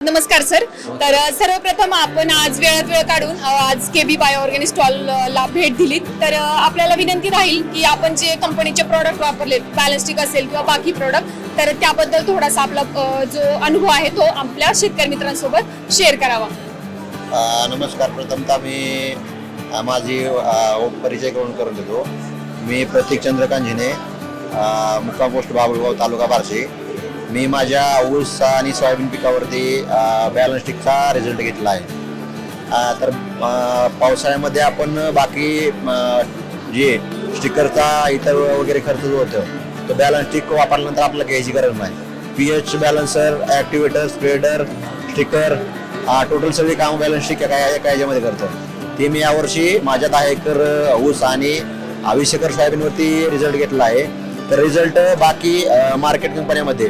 नमस्कार सर. तर सर्वप्रथम आपण आज वेळात वेळ काढून आज के बी बायो ऑर्गॅनिक स्टॉलला भेट दिली. तर आपल्याला विनंती राहील की आपण जे कंपनीचे प्रॉडक्ट वापरले बॅलन्स्टिक असेल किंवा बाकी प्रॉडक्ट तर त्याबद्दल थोडासा आपला जो अनुभव आहे तो आपल्या शेतकरी मित्रांसोबत शेअर करावा. नमस्कार. प्रथमतः मी माझी परिचय करून करून देतो. मी प्रतीक चंद्रकांत झिने मुक्काम पोस्ट बाबुळगाव तालुका बार्शी. मी माझ्या ऊस आणि सोयाबीन पिकावरती बॅलन्स्टिकचा रिझल्ट घेतला आहे. तर पावसाळ्यामध्ये आपण बाकी जे स्टिकरचा इतर वगैरे खर्च जो होतो तो बॅलन्स्टिक वापरल्यानंतर आपल्याला घ्यायची गरज नाही. P H balancer activator spreader sticker total सगळी काम बॅलन्स्टिक एका एका याच्यामध्ये करतो. ते मी यावर्षी माझ्या दहा एकर ऊस आणि वीस एकर सोयाबीनवरती रिझल्ट घेतला आहे. तर रिझल्ट बाकी मार्केट कंपन्यामध्ये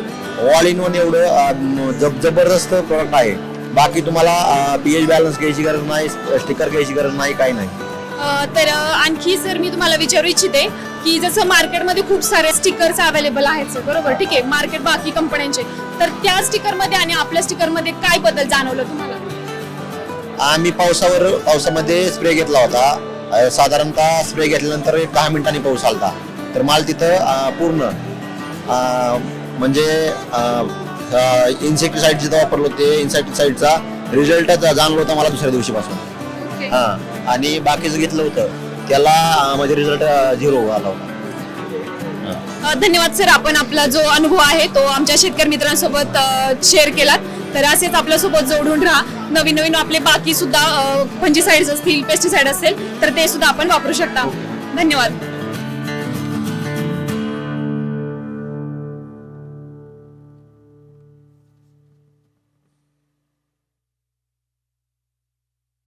ऑल इन वन एवढं जब जबरदस्त प्रोडक्ट आहे. बाकी तुम्हाला पी एच बॅलन्स घ्यायची गरज नाही स्टिकर घ्यायची गरज नाही काही नाही. तर आणखी सर मी तुम्हाला विचारू इच्छिते की जसं मार्केटमध्ये खूप सारे स्टिकर्स अवेलेबल आहेत सर बरोबर? ठीक आहे मार्केट बाकी कंपन्यांचे तर त्या स्टिकरमध्ये आणि आपल्या स्टिकरमध्ये काय बदल जाणवलं तुम्हाला? आम्ही पावसावर पावसामध्ये स्प्रे घेतला होता. साधारणतः स्प्रे घेतल्यानंतर एक दहा मिनिटांनी पाऊस आलता. तर माल तिथं पूर्ण. म्हणजे इन्सेक्टिसाइड जिथं वापरलं होते इन्सेक्टिसाइडचा रिझल्ट जाणवला होता मला दुसऱ्या दिवशीपासून. हा. आणि बाकीचं घेतलं होतं त्याला म्हणजे रिझल्ट झिरो आला होता. धन्यवाद सर आपण आपला जो अनुभव आहे तो आमच्या शेतकरी मित्रांसोबत शेअर केलात. तर असेच आपल्यासोबत जोडून राहा. नवीन नवीन आपले बाकी सुद्धा फंजीसाइड्स असतील पेस्टिसाइड असेल तर ते सुद्धा आपण वापरू शकता. धन्यवाद.